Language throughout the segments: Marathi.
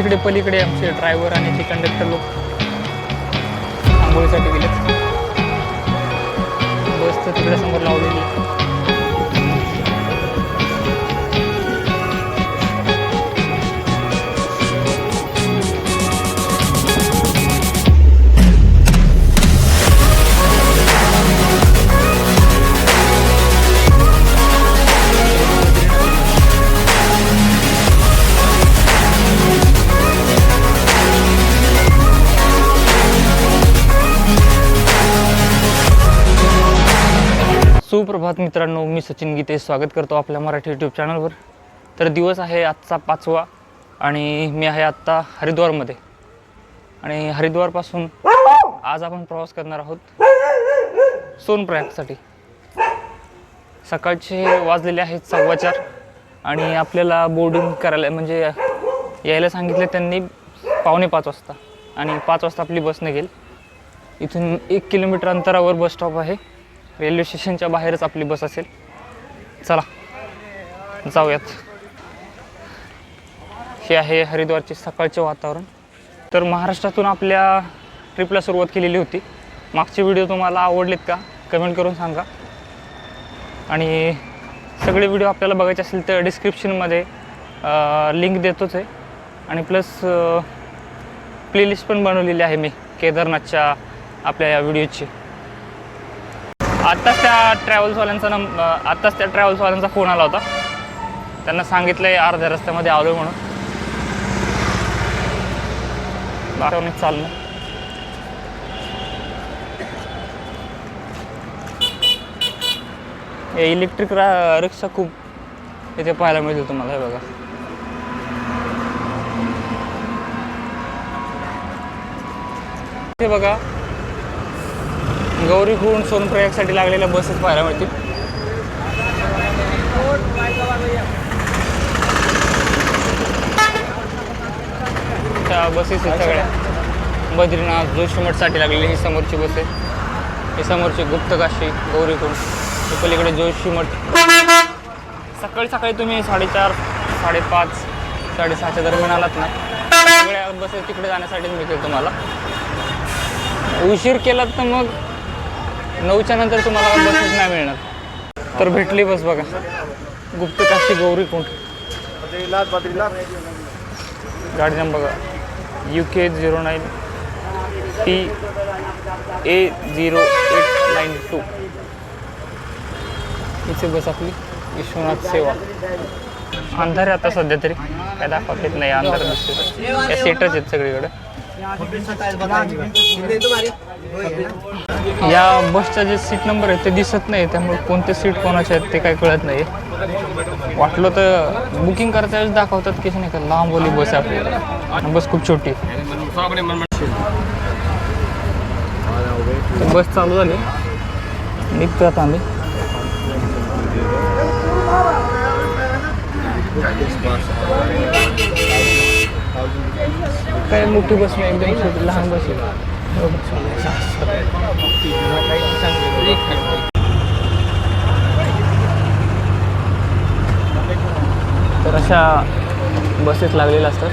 तिकडे पलीकडे आमचे ड्रायव्हर आणि ते कंडक्टर लोक आंघोळीसाठी गेलेत. बस तर तिकडे समोर लावलेली. सुप्रभात मित्रांनो मी सचिन गीते. स्वागत करतो आपल्या मराठी यूट्यूब चॅनलवर तर दिवस आहे आजचा पाचवा आणि मी आहे आत्ता हरिद्वारमध्ये. आणि हरिद्वारपासून आज आपण प्रवास करणार आहोत सोनप्रयागसाठी. सकाळचे वाजलेले आहेत सव्वा चार आणि आपल्याला बोर्डिंग करायला म्हणजे यायला सांगितलं त्यांनी पावणे पाच वाजता. आणि पाच वाजता आपली बस निघेल इथून एक किलोमीटर अंतरावर बस स्टॉप आहे. रेल्वे स्टेशनच्या बाहेरच आपली बस असेल. चला जाऊयात. हे आहे हरिद्वारचे सकाळचे वातावरण. तर महाराष्ट्रातून आपल्या ट्रिपला सुरुवात केलेली होती. मागचे व्हिडिओ तुम्हाला आवडलेत का? कमेंट करून सांगा. आणि सगळे व्हिडिओ आपल्याला बघायचे असेल तर डिस्क्रिप्शनमध्ये लिंक देतोच आहे. आणि प्लस प्लेलिस्ट पण बनवलेली आहे मी केदारनाथच्या आपल्या या व्हिडिओची. आत्ताच त्या ट्रॅव्हल्सवाल्यांचा नंब आत्ताच त्या ट्रॅव्हल्सवाल्यांचा फोन आला होता. त्यांना सांगितलं आहे अर्ध्या रस्त्यामध्ये आलो म्हणून. बारावणी चालणं हे इलेक्ट्रिक रा रिक्षा खूप इथे पाहायला मिळतील तुम्हाला हे बघा. ते बघा गौरीहून सोनप्रयागसाठी लागलेल्या बसेस पाहायला मिळतील. त्या बसेस आहेत सगळ्या. बद्रीनाथ जोशीमठसाठी लागलेली ही समोरची बस आहे. ही समोरची गुप्तकाशी गौरीकुंड ही पलीकडे जोशीमठ. सकाळी सकाळी तुम्ही साडेचार साडेपाच साडेसहाच्या दरम्यान आलात ना सगळ्या बसेस तिकडे जाण्यासाठीच मिळतील तुम्हाला. उशीर केलात तर मग नऊच्या नंतर तुम्हाला बसच नाही मिळणार. तर भेटली बस बघा. गुप्त काशी गौरी कोण गाडी नंबर बघा. U K zero nine T A zero eight nine two इथे बस आपली विश्वनाथ सेवा. अंधार आहे आता सध्या तरी. काय दाखवत येत नाही अंधार दिसतो या सीटच आहेत सगळीकडे. या बसचा जे सीट नंबर आहे ते दिसत नाही त्यामुळे कोणते सीट कोणाचे आहेत ते काही कळत नाही. वाटलं तर बुकिंग करता वेळेस दाखवतात की नाही का लांब ओली बस आहे आपल्याला बस खूप छोटी. बस चालू झाली. निघतो आता आम्ही. काही मोठी बस नाही एकदम छोटी लहान बस आहे. तर अशा बसेस लागलेल्या असतात.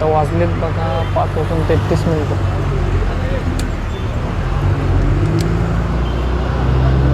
तर वाजलेत बघा पाच वाजून तेहतीस मिनिटं.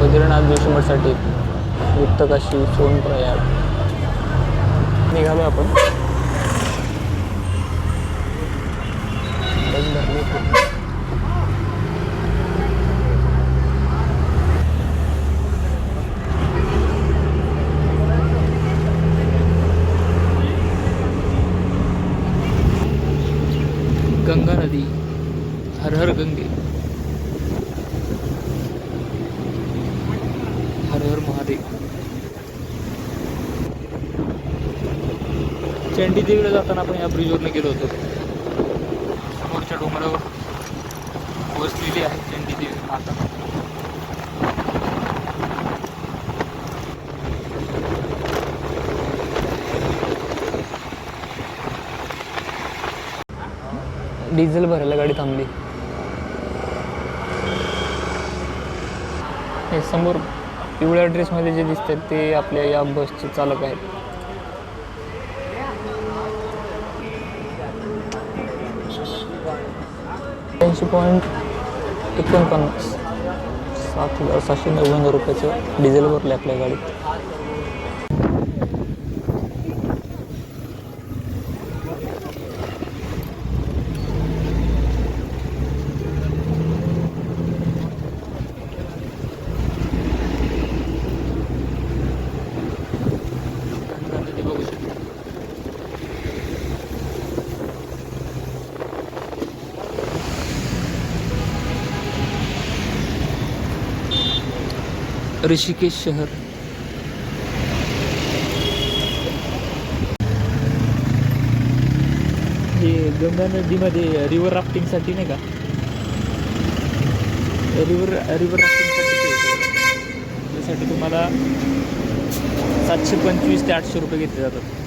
बद्रीनाथ जोशीमठसाठी सोन सोनप्रयाग. निघालो आपण. गंगा नदी हर हर गंगे. हर हर महादेव. चंडीदेवीला जाताना आपण या ब्रिजवरनं गेलो होतो. समोरच्या डोंगरावर वसलेली आहे चंडीदेवी. देवी माता डिझेल भरायला गाडी थांबली. हे समोर पिवळ्या ड्रेसमध्ये जे दिसतात ते आपल्या या बसचे चालक आहेत. ऐंशी पॉईंट एकोणपन्नास. सात हजार सहाशे नव्याण्णव रुपयाचं डिझेल भरले आपल्या गाडीत बघू शकता ऋषिकेश शहर. हे गंगा नदीमध्ये रिव्हर राफ्टिंगसाठी नाही का? रिव्हर रिव्हर राफ्टिंगसाठी त्यासाठी तुम्हाला सातशे पंचवीस ते आठशे रुपये घेतले जातात.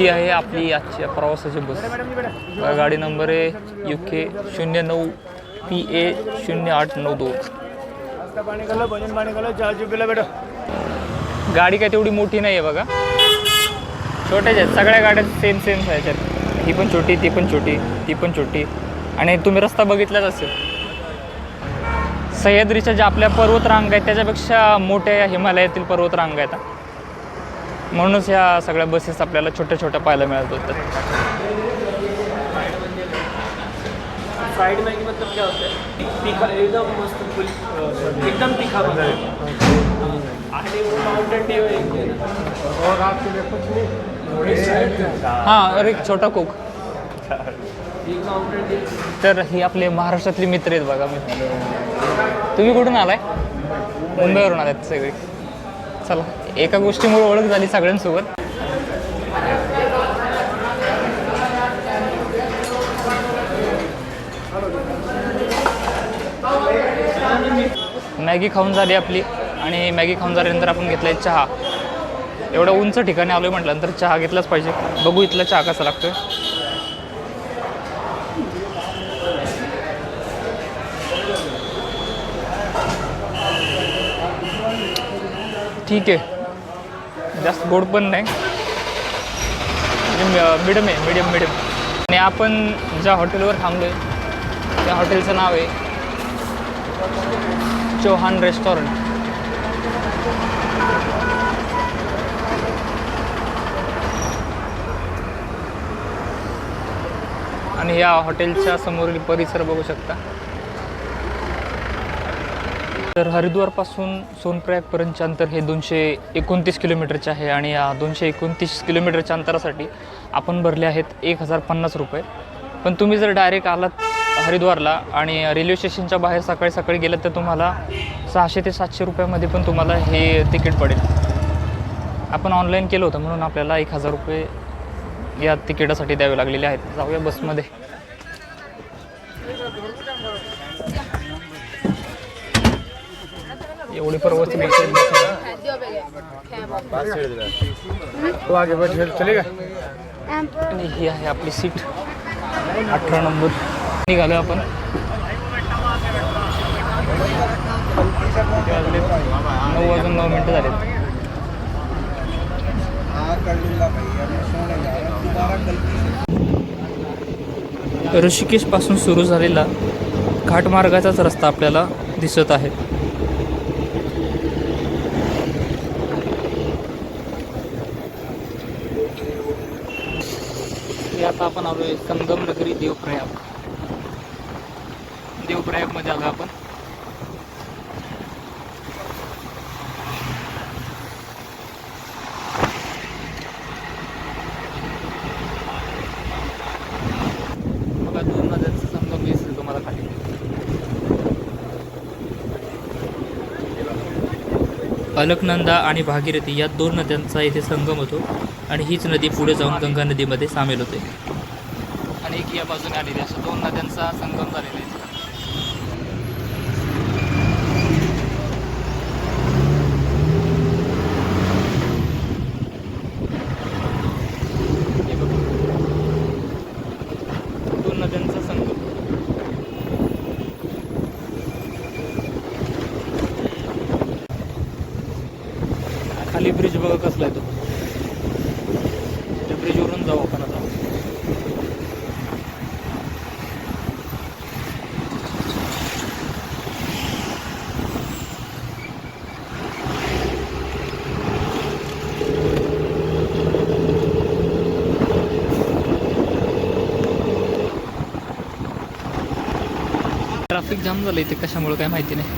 ही आहे आपली आजच्या प्रवासाची बस. गाडी नंबर आहे यू के शून्य नऊ पी ए शून्य आठ नऊ दोन. गाडी काय तेवढी मोठी नाही आहे बघा. छोट्याच आहेत. सगळ्या गाड्या सेम सेम आहेत. ही पण छोटी ती पण छोटी ती पण छोटी. आणि तुम्ही रस्ता बघितलाच असेल. सह्याद्रीच्या ज्या आपल्या पर्वतरांग आहेत त्याच्यापेक्षा मोठ्या हिमालयातील पर्वतरांग आहेत. म्हणूनच ह्या सगळ्या बसेस आपल्याला छोट्या छोट्या पाहायला मिळत होत्या. फ्राइड मैगी मतलब क्या होता है? है। है हां अरे एक छोटा कोक तर ही आपले महाराष्ट्रातले मित्र आहेत बघा मी तुम्ही कुठून आलाय? मुंबईवरून आलात सगळे. चला एका गोष्टीमुळे ओळख झाली सगळ्यांसोबत. मॅगी खाऊन झाली आपली आणि मॅगी खाऊन झाल्यानंतर आपण घेतलाय चहा. एवढं उंच ठिकाणी आलोय म्हटल्यानंतर चहा घेतलाच पाहिजे. बघू इथला चहा कसा लागतोय. ठीक आहे. जास्त गोड पण नाही. म्हणजे, मिडम आहे मिडियम मिडियम आणि आपण ज्या हॉटेलवर थांबलो आहे त्या हॉटेलचं नाव आहे चौहान रेस्टॉरंट आणि या हॉटेलच्या समोरील परिसर बघू शकता. तर हरिद्वारपासून सोनप्रयागपर्यंतचे अंतर हे दोनशे एकोणतीस किलोमीटरचे आहे आणि या दोनशे एकोणतीस किलोमीटरच्या अंतरासाठी आपण भरले आहेत एक हजार पन्नास रुपये. पण तुम्ही जर डायरेक्ट आलात हरिद्वारला आणि रेल्वे स्टेशनच्या बाहेर सकाळी सकाळी गेलात तर तुम्हाला सहाशे ते सातशे रुपयामध्ये पण तुम्हाला हे तिकीट पडेल. आपण ऑनलाईन केलं होतं म्हणून आपल्याला एक हजार रुपये या तिकिटासाठी द्यावे लागलेले आहेत. जाऊया बसमध्ये एवढी. तो आगे बैठ आणि ही आहे आपली सीट. अठरा नंबर. निघालो आपण. नऊ वाजून नऊ मिनटं झालेत. ऋषिकेशपासून सुरू झालेला घाटमार्गाचाच रस्ता आपल्याला दिसत आहे. आता आपण आलोय संगम नगरी देवप्रयाग. देवप्रयागमध्ये आलो आपण. बघा दोन नद्यांचा संगम दिसेल तुम्हाला खाली. अलकनंदा आणि भागीरथी या दोन नद्यांचा इथे संगम होतो. आणि हीच नदी पुढे जाऊन गंगा नदीमध्ये सामील होते. आणि एक या बाजूने आलेली अशा दोन नद्यांचा संगम झालेला आहे हे बघा. दोन नद्यांचा संगम खाली ब्रिज बघा कसला आहे तो त्या ब्रिजवरून जाऊ आपण आता ट्रॅफिक जाम झालं इथे कशामुळे काय माहिती नाही.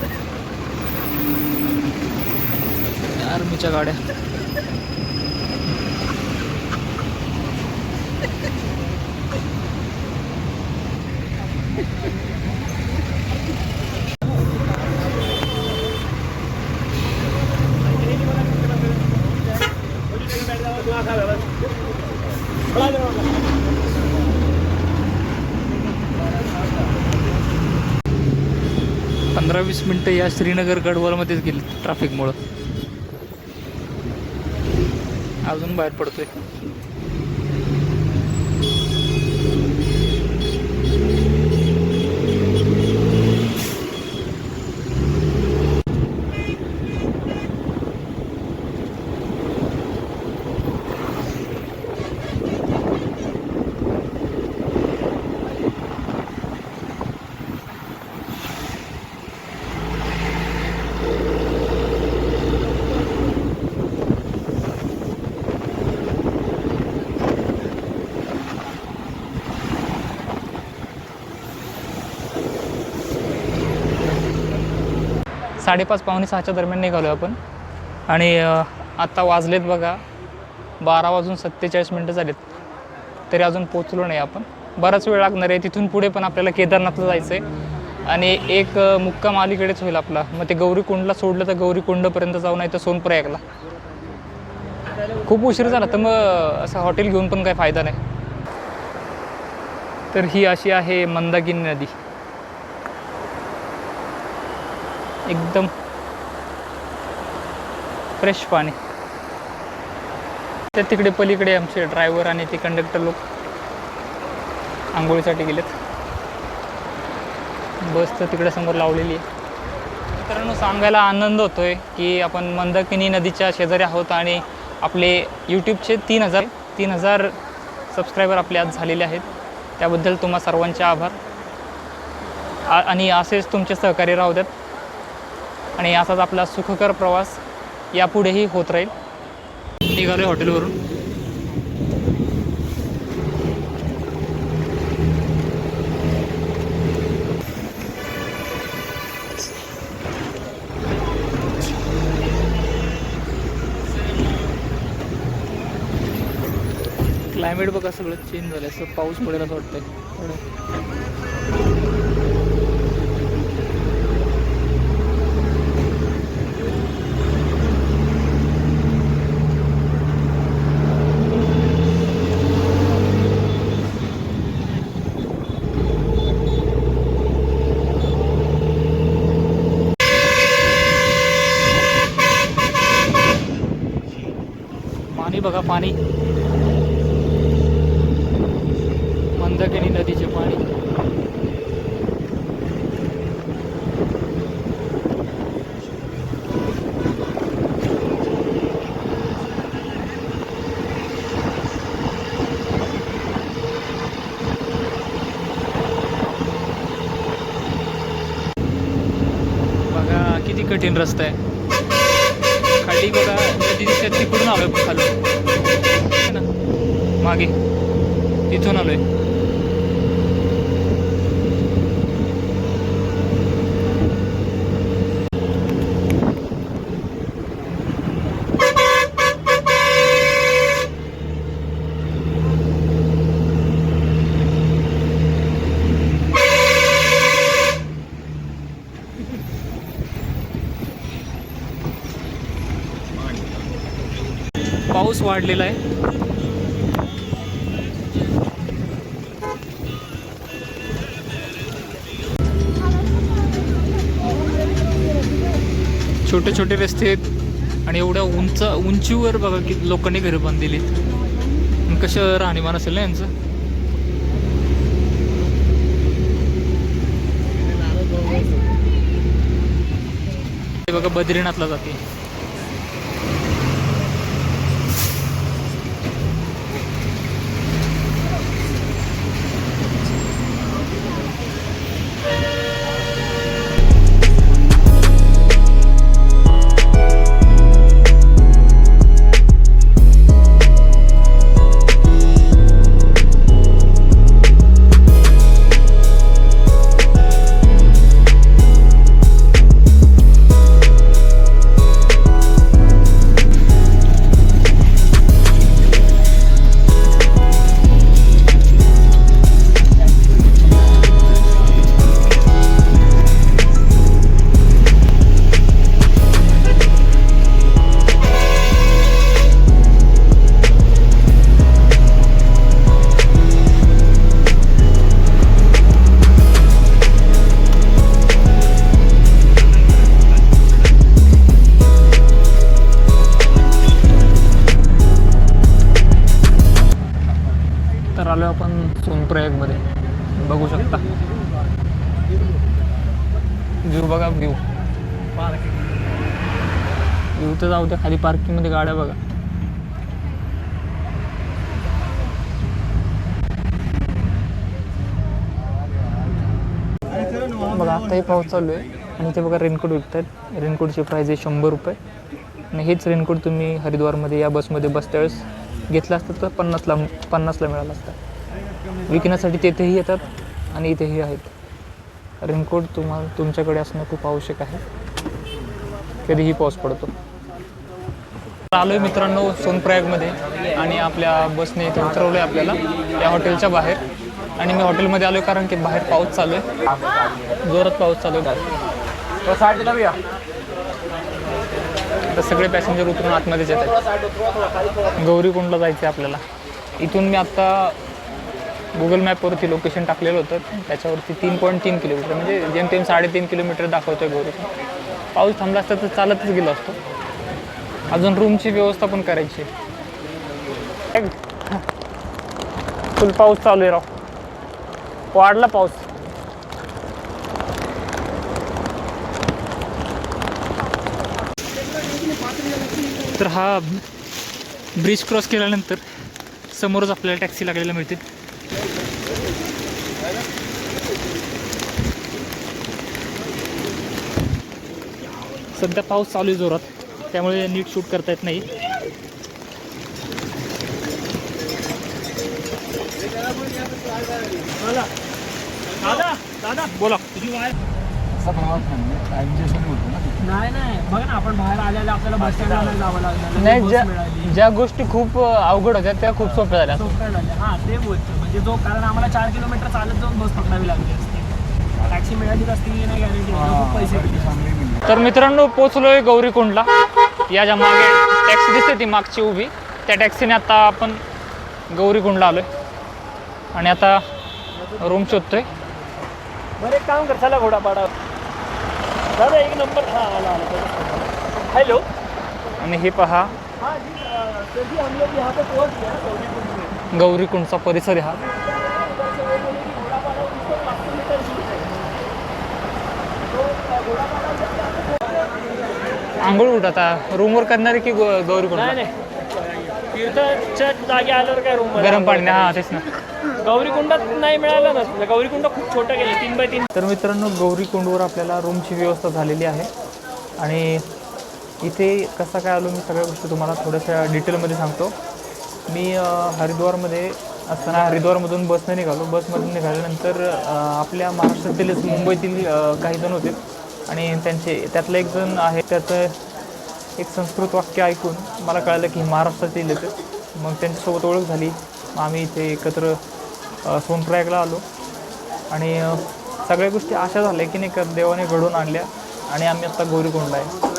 आर्मीच्या गाड्या. वीस मिनटं या श्रीनगर गडवालमध्येच गेली ट्रॅफिकमुळं अजून बाहेर पडतोय. साडेपाच पावणे सहाच्या दरम्यान निघालो आपण. आणि आत्ता वाजलेत बघा बारा वाजून सत्तेचाळीस मिनटं झालेत. तरी अजून पोचलो नाही आपण. बराच वेळ लागणार आहे तिथून पुढे पण आपल्याला केदारनाथला जायचं आहे आणि एक मुक्काम अलीकडेच होईल आपला. मग ते गौरीकुंडला सोडलं तर गौरीकुंडपर्यंत जाऊ नाही तर सोनप्रयागला. खूप उशीर झाला तर मग असं हॉटेल घेऊन पण काही फायदा नाही. तर ही अशी आहे मंदाकिनी नदी. एकदम फ्रेश पाणी. त्या तिकडे पलीकडे आमचे ड्रायव्हर आणि ते कंडक्टर लोक आंघोळीसाठी गेलेत. बस तर तिकडे समोर लावलेली आहे. मित्रांनो सांगायला आनंद होतोय की आपण मंदाकिनी नदीच्या शेजारी आहोत आणि आपले यूट्यूबचे तीन हजार तीन हजार सबस्क्रायबर आपले आज झालेले आहेत. त्याबद्दल तुम्हा सर्वांचे आभार. आणि असेच तुमचे सहकार्य राहू द्यात. आणि असाच आपला सुखकर प्रवास यापुढेही होत राहील. निघालो हॉटेलवरून. क्लायमेट बघा सगळं चेंज झालं असं पाऊस पडेल असं वाटतंय थोडं बघा पाणी. मंदकिनी नदीचे पाणी. बघा किती कठीण रस्ता आहे. खाली बघा नदी दिसते तिकडून आलोय खालून. मागे. तिथून आलो आहे पाऊस वाढलेला आहे. छोटे छोटे रस्ते आहेत आणि एवढ्या उंच उंचीवर बघा की लोकांनी घरं बांधलेली आहेत कसं राहणीमान असेल ना यांचं? बघा बद्रीनाथला जाते. बघू शकता. व्ह्यू बघा व्ह्यू व्ह्यू तर जाऊ द्या खाली पार्किंगमध्ये गाड्या बघा. बघा आताही पाऊस चालू आहे. आणि ते बघा रेनकोट विकत आहेत रेनकोटची प्राईज आहे शंभर रुपये. आणि हेच रेनकोट तुम्ही हरिद्वारमध्ये या बसमध्ये बसत्यावेळेस घेतला असतात तर पन्नासला पन्नासला मिळाला असता. विकण्यासाठी तेथेही येतात आणि इथेही आहेत. रेनकोट तुम्हाला तुमच्याकडे असणं खूप आवश्यक आहे. कधीही पाऊस पडतो. आलो आहे मित्रांनो सोनप्रयागमध्ये आणि आपल्या बसने इथे उतरवलं आहे आपल्याला या हॉटेलच्या बाहेर. आणि मी हॉटेलमध्ये आलो आहे कारण की बाहेर पाऊस चालू आहे. जोरात पाऊस चालू आहे. आता सगळे पॅसेंजर उतरून आतमध्येच येत आहेत. गौरीकुंडला जायचं आहे आपल्याला. इथून मी आत्ता गुगल मॅपवरती लोकेशन टाकलेलं होतं. त्याच्यावरती तीन पॉईंट तीन किलोमीटर म्हणजे जेमतेम साडेतीन किलोमीटर दाखवतोय गौरीकुंड पाऊस थांबला असता तर चालतच गेलो असतो. अजून रूमची व्यवस्था पण करायची. फुल पाऊस चालू आहे राव. वाढला पाऊस. तर हा ब्रिज क्रॉस केल्यानंतर समोरच आपल्याला टॅक्सी लागलेल्या मिळते. सध्या पाऊस चालू आहे जोरात. त्यामुळे नीट शूट करता येत नाही. दादा दादा बोला. नाही नाही. बघ ना आपण बाहेर आलेला आपल्याला बस स्टँडला जावं लागलं नाही बस ज्या. ज्या गोष्टी खूप अवघड होत्या त्या खूप सोप्या झाल्या. बोलतो म्हणजे जो कारण आम्हाला चार किलोमीटर चालत जाऊन बस पकडावी लागली असती. टॅक्सी मिळालीच असती की नाही गॅरंटी खूप पैसे दिले तर मित्रांनो पोचलोय गौरीकुंडला. या ज्या मागे टॅक्सी दिसते ती मागची उभी. त्या टॅक्सीने आता आपण गौरीकुंडला आलोय. आणि आता रूम शोधतोय. बरं एक काम कर चला घोडापाडा. दादा एक नंबर हां आला आला हॅलो आणि हे पहा. हाँ जी अ, सर जी हम लोग यहाँ पे पहुँच गए हैं गौरीकुंड में गौरीकुंडचा परिसर हा है. आंघोळ कुठं आता. रूमवर करणारे की गौ- गौरीकुंड तीर्थच्या जागी आल्यावर काय रूम गरम पाणी हा तेच ना. गौरीकुंडात नाही मिळालं ना. गौरीकुंड खूप छोटं गेलं तीन बाय तीन. तर मित्रांनो गौरीकुंडवर आपल्याला रूमची व्यवस्था झालेली आहे. आणि इथे कसा काय आलो मी सगळ्या गोष्टी तुम्हाला थोड्याशा डिटेलमध्ये सांगतो. मी हरिद्वारमध्ये असताना हरिद्वारमधून बसने निघालो. बसमधून निघाल्यानंतर आपल्या महाराष्ट्रातीलच मुंबईतील काही जण होते. आणि त्यांचे त्यातलं एक जण आहे त्याचं एक संस्कृत वाक्य ऐकून मला कळलं की महाराष्ट्रातील येते. मग त्यांच्यासोबत ओळख झाली. आम्ही इथे एकत्र सोनप्रयागला आलो. आणि सगळ्या गोष्टी अशा झाल्या की नाही का देवाने घडवून आणल्या. आणि आम्ही आत्ता गौरीकुंडला आहे.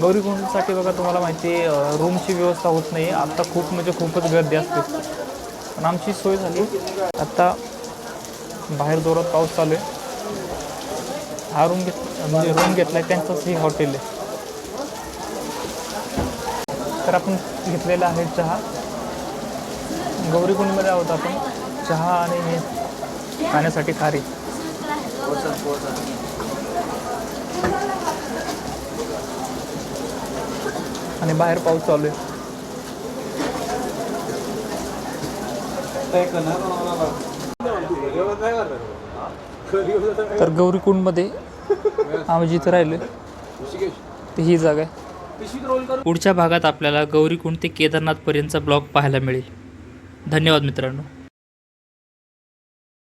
गौरीकुंडसाठी बघा तुम्हाला माहिती आहे रूमची व्यवस्था होत नाही आत्ता खूप म्हणजे खूपच गर्दी असते. पण आमची सोय झाली. आत्ता बाहेर जोरात पाऊस चालू आहे. हा रूम घेत म्हणजे रूम घेतला आहे त्यांचंच हे हॉटेल आहे. तर आपण घेतलेला आहे चहा. गौरीकुंडमध्ये आहोत आपण. चहा आणि हे खाण्यासाठी खारी. आणि बाहेर पाऊस चालू आहे. तर गौरीकुंडमध्ये आम्ही जिथे राहिलो ते ही जागा आहे. पुढच्या भागात आपल्याला गौरीकुंड ते केदारनाथपर्यंतचा ब्लॉग पाहायला मिळेल. धन्यवाद मित्रांनो.